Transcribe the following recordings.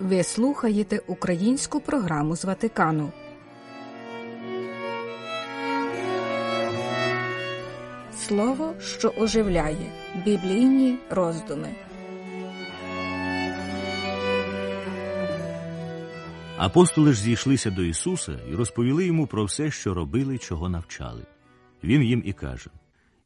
Ви слухаєте українську програму з Ватикану. Слово, що оживляє біблійні роздуми. Апостоли ж зійшлися до Ісуса і розповіли йому про все, що робили, чого навчали. Він їм і каже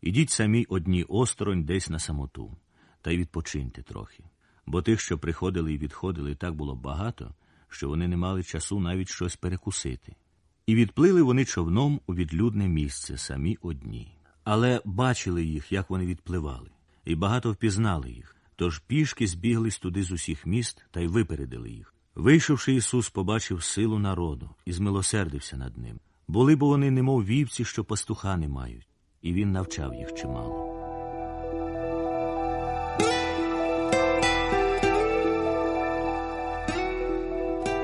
Ідіть самі одні осторонь десь на самоту, та й відпочиньте трохи. Бо тих, що приходили і відходили, так було багато, що вони не мали часу навіть щось перекусити. І відплили вони човном у відлюдне місце самі одні. Але бачили їх, як вони відпливали, і багато впізнали їх, тож пішки збіглись туди з усіх міст та й випередили їх. Вийшовши, Ісус побачив силу народу і змилосердився над ним. Були бо вони, немов вівці, що пастуха не мають, і він навчав їх чимало.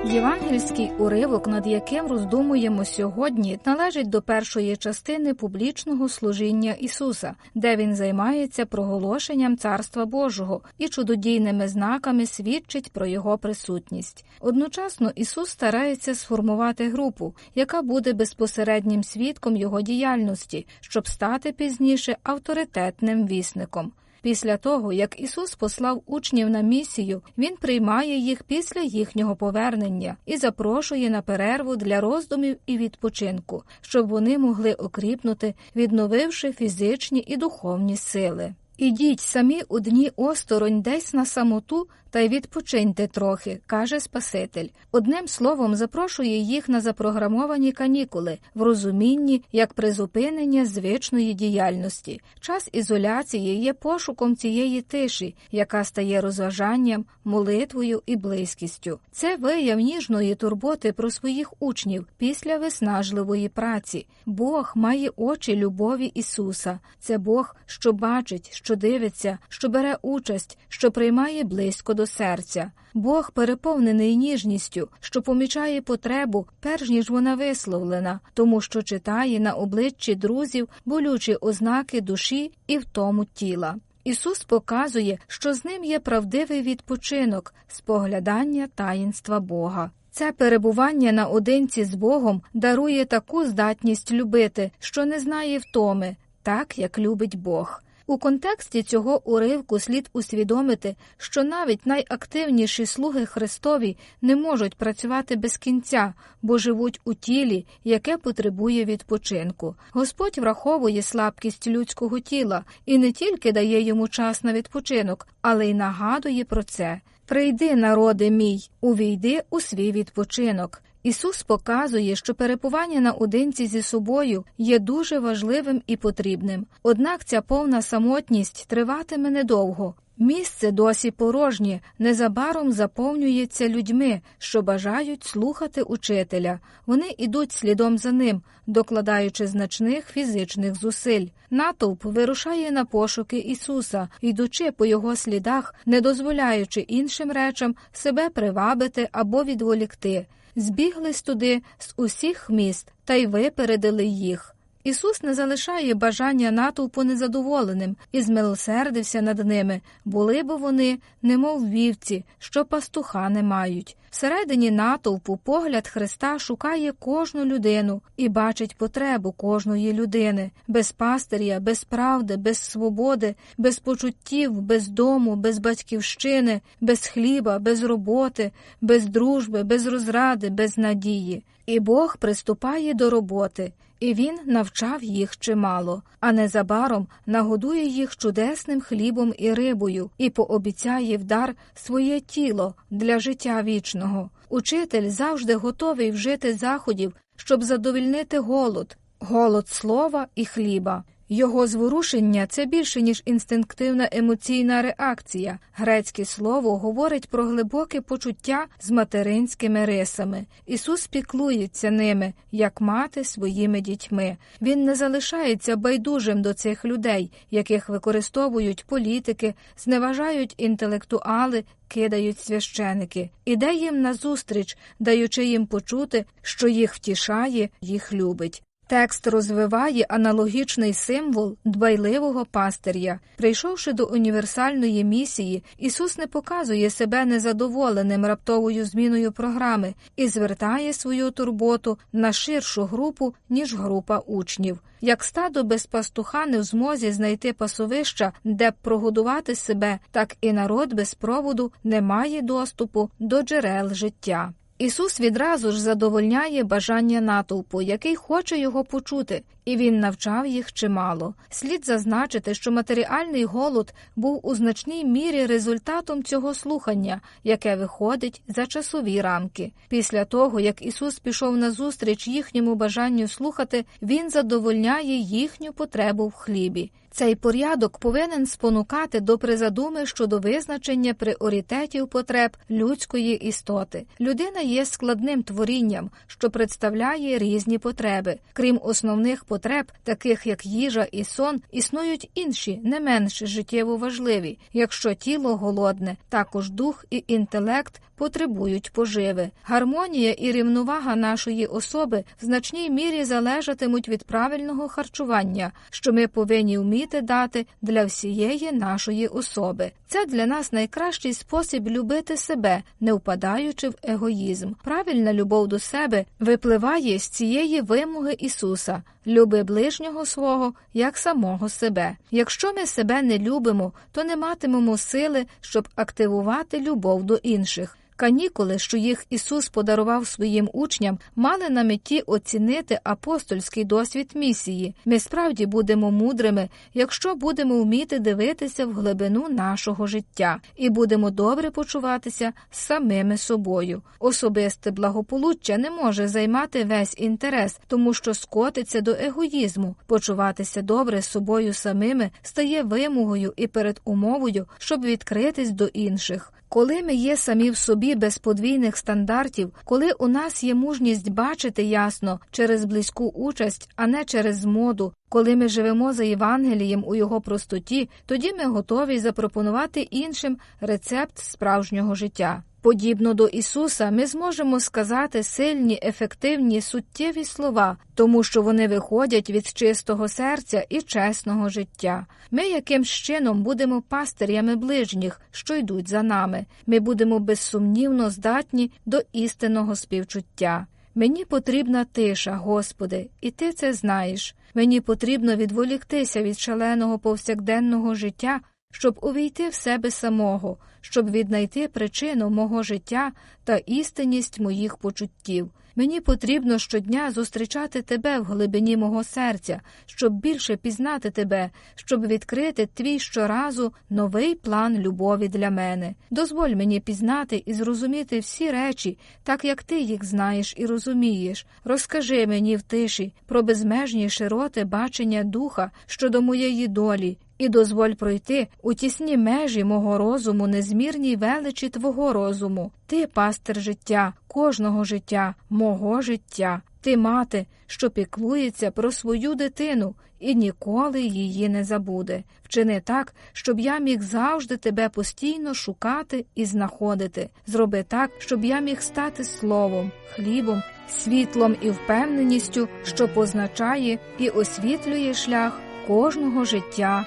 Євангельський уривок, над яким роздумуємо сьогодні, належить до першої частини публічного служіння Ісуса, де він займається проголошенням Царства Божого і чудодійними знаками свідчить про його присутність. Одночасно Ісус старається сформувати групу, яка буде безпосереднім свідком його діяльності, щоб стати пізніше авторитетним вісником. Після того, як Ісус послав учнів на місію, Він приймає їх після їхнього повернення і запрошує на перерву для роздумів і відпочинку, щоб вони могли окріпнути, відновивши фізичні і духовні сили. Ідіть самі у дні осторонь десь на самоту та й відпочиньте трохи, каже Спаситель. Одним словом, запрошує їх на запрограмовані канікули в розумінні як призупинення звичної діяльності. Час ізоляції є пошуком цієї тиші, яка стає розважанням, молитвою і близькістю. Це вияв ніжної турботи про своїх учнів після виснажливої праці. Бог має очі любові Ісуса. Це Бог, що бачить, що дивиться, що бере участь, що приймає близько до серця. Бог переповнений ніжністю, що помічає потребу, перш ніж вона висловлена, тому що читає на обличчі друзів болючі ознаки душі і втому тіла. Ісус показує, що з ним є правдивий відпочинок, споглядання таїнства Бога. Це перебування наодинці з Богом дарує таку здатність любити, що не знає втоми, так як любить Бог. У контексті цього уривку слід усвідомити, що навіть найактивніші слуги Христові не можуть працювати без кінця, бо живуть у тілі, яке потребує відпочинку. Господь враховує слабкість людського тіла і не тільки дає йому час на відпочинок, але й нагадує про це. Прийди, народи мій, увійди у свій відпочинок. Ісус показує, що перебування наодинці зі собою є дуже важливим і потрібним, однак ця повна самотність триватиме недовго. Місце досі порожнє, незабаром заповнюється людьми, що бажають слухати учителя. Вони йдуть слідом за ним, докладаючи значних фізичних зусиль. Натовп вирушає на пошуки Ісуса, йдучи по його слідах, не дозволяючи іншим речам себе привабити або відволікти збіглись туди з усіх міст та й випередили їх. Ісус не залишає бажання натовпу незадоволеним і змилосердився над ними, були б вони, немов вівці, що пастуха не мають. Всередині натовпу погляд Христа шукає кожну людину і бачить потребу кожної людини, без пастиря, без правди, без свободи, без почуттів, без дому, без батьківщини, без хліба, без роботи, без дружби, без розради, без надії. І Бог приступає до роботи. І він навчав їх чимало, а незабаром нагодує їх чудесним хлібом і рибою і пообіцяє в дар своє тіло для життя вічного. Учитель завжди готовий вжити заходів, щоб задовільнити голод, голод слова і хліба. Його зворушення це більше, ніж інстинктивна емоційна реакція. Грецьке слово говорить про глибоке почуття з материнськими рисами. Ісус піклується ними, як мати своїми дітьми. Він не залишається байдужим до цих людей, яких використовують політики, зневажають інтелектуали. Кидають священики, іде їм назустріч, даючи їм почути, що їх втішає, їх любить. Текст розвиває аналогічний символ дбайливого пастиря. Прийшовши до універсальної місії, Ісус не показує себе незадоволеним раптовою зміною програми і звертає свою турботу на ширшу групу, ніж група учнів. Як стадо без пастуха не в змозі знайти пасовища, де б прогодувати себе, так і народ без проводу не має доступу до джерел життя. Ісус відразу ж задовольняє бажання натовпу, який хоче його почути, і він навчав їх чимало. Слід зазначити, що матеріальний голод був у значній мірі результатом цього слухання, яке виходить за часові рамки. Після того, як Ісус пішов назустріч їхньому бажанню слухати, Він задовольняє їхню потребу в хлібі. Цей порядок повинен спонукати до призадуми щодо визначення пріоритетів потреб людської істоти. Людина є складним творінням, що представляє різні потреби. Крім основних потреб, таких як їжа і сон, існують інші, не менш життєво важливі. Якщо тіло голодне, також дух і інтелект потребують поживи. Гармонія і рівновага нашої особи в значній мірі залежатимуть від правильного харчування, що ми повинні вміти дати для всієї нашої особи. Це для нас найкращий спосіб любити себе, не впадаючи в егоїзм. Правильна любов до себе випливає з цієї вимоги Ісуса. Люби ближнього свого як самого себе. Якщо ми себе не любимо, то не матимемо сили, щоб активувати любов до інших. Канікули, що їх Ісус подарував своїм учням, мали на меті оцінити апостольський досвід місії. Ми справді будемо мудрими, якщо будемо вміти дивитися в глибину нашого життя і будемо добре почуватися самими собою. Особисте благополуччя не може займати весь інтерес, тому що скотиться до егоїзму. Почуватися добре з собою самими стає вимогою і передумовою, щоб відкритись до інших. Коли ми є самі в собі без подвійних стандартів, коли у нас є мужність бачити ясно через близьку участь, а не через моду, коли ми живемо за Євангелієм у його простоті, тоді ми готові запропонувати іншим рецепт справжнього життя. Подібно до Ісуса, ми зможемо сказати сильні, ефективні, суттєві слова, тому що вони виходять від чистого серця і чесного життя. Ми якимсь чином будемо пастирями ближніх, що йдуть за нами. Ми будемо безсумнівно здатні до істинного співчуття. Мені потрібна тиша, Господи, і ти це знаєш. Мені потрібно відволіктися від шаленого повсякденного життя щоб увійти в себе самого, щоб віднайти причину мого життя та істинність моїх почуттів. Мені потрібно щодня зустрічати тебе в глибині мого серця, щоб більше пізнати тебе, щоб відкрити твій щоразу новий план любові для мене. Дозволь мені пізнати і зрозуміти всі речі, так як ти їх знаєш і розумієш. Розкажи мені в тиші про безмежні широти бачення духа щодо моєї долі і дозволь пройти у тісні межі мого розуму, незмірній величі твого розуму. Ти пастир життя, кожного життя, мого життя. Ти мати, що піклується про свою дитину і ніколи її не забуде. Вчини так, щоб я міг завжди тебе постійно шукати і знаходити. Зроби так, щоб я міг стати словом, хлібом, світлом і впевненістю, що позначає і освітлює шлях кожного життя.